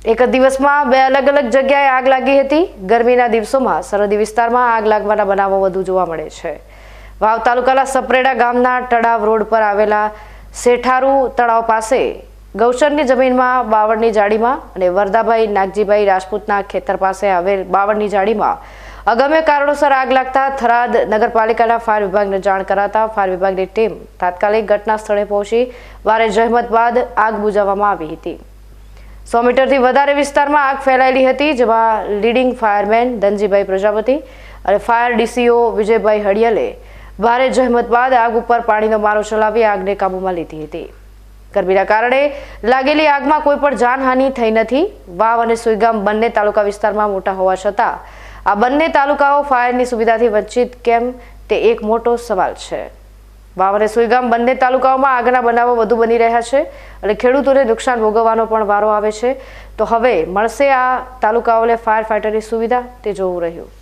એક દિવસમાં બે અલગ અલગ જગ્યાએ આગ લાગી હતી. ગરમીના દિવસોમાં સરહદી વિસ્તારમાં આગ લાગવાના બનાવો વધુ જોવા મળે છે. વાવ તાલુકાના સપરેડા ગામના તળાવ રોડ પર આવેલા શેઠારુ તળાવ પાસે ગૌચરની જમીનમાં બાવળની જાળીમાં અને વરદાભાઈ નાગજીભાઈ રાજપૂતના ખેતર પાસે આવેલ બાવળની જાળીમાં અગમ્ય કારણોસર આગ લાગતા થરાદ નગરપાલિકાના ફાયર વિભાગને જાણ કરાતા ફાયર વિભાગની ટીમ તાત્કાલિક ઘટના સ્થળે પહોંચી. વારે જહેમત બાદ આગ બુજાવવામાં આવી હતી. સો મીટરથી વધારે વિસ્તારમાં આગ ફેલાયેલી હતી, જેમાં લીડિંગ ફાયરમેન ધનજીભાઈ પ્રજાપતિ અને ફાયર ડીસીઓ વિજયભાઈ હડિયલે ભારે જહેમત બાદ આગ ઉપર પાણીનો મારો ચલાવી આગને કાબૂમાં લીધી હતી. ગરમીના કારણે લાગેલી આગમાં કોઈ પણ જાનહાનિ થઈ નથી. વાવ અને સુઈગામ બંને તાલુકા વિસ્તારમાં મોટા હોવા છતાં આ બંને તાલુકાઓ ફાયરની સુવિધાથી વંચિત કેમ તે એક મોટો સવાલ છે. વાવ અને સુઈગામ બંને તાલુકાઓમાં આગના બનાવો વધુ બની રહ્યા છે અને ખેડૂતોને નુકસાન ભોગવવાનો પણ વારો આવે છે. તો હવે મળશે આ તાલુકાઓને ફાયર ફાઇટરની સુવિધા તે જોવું રહ્યું.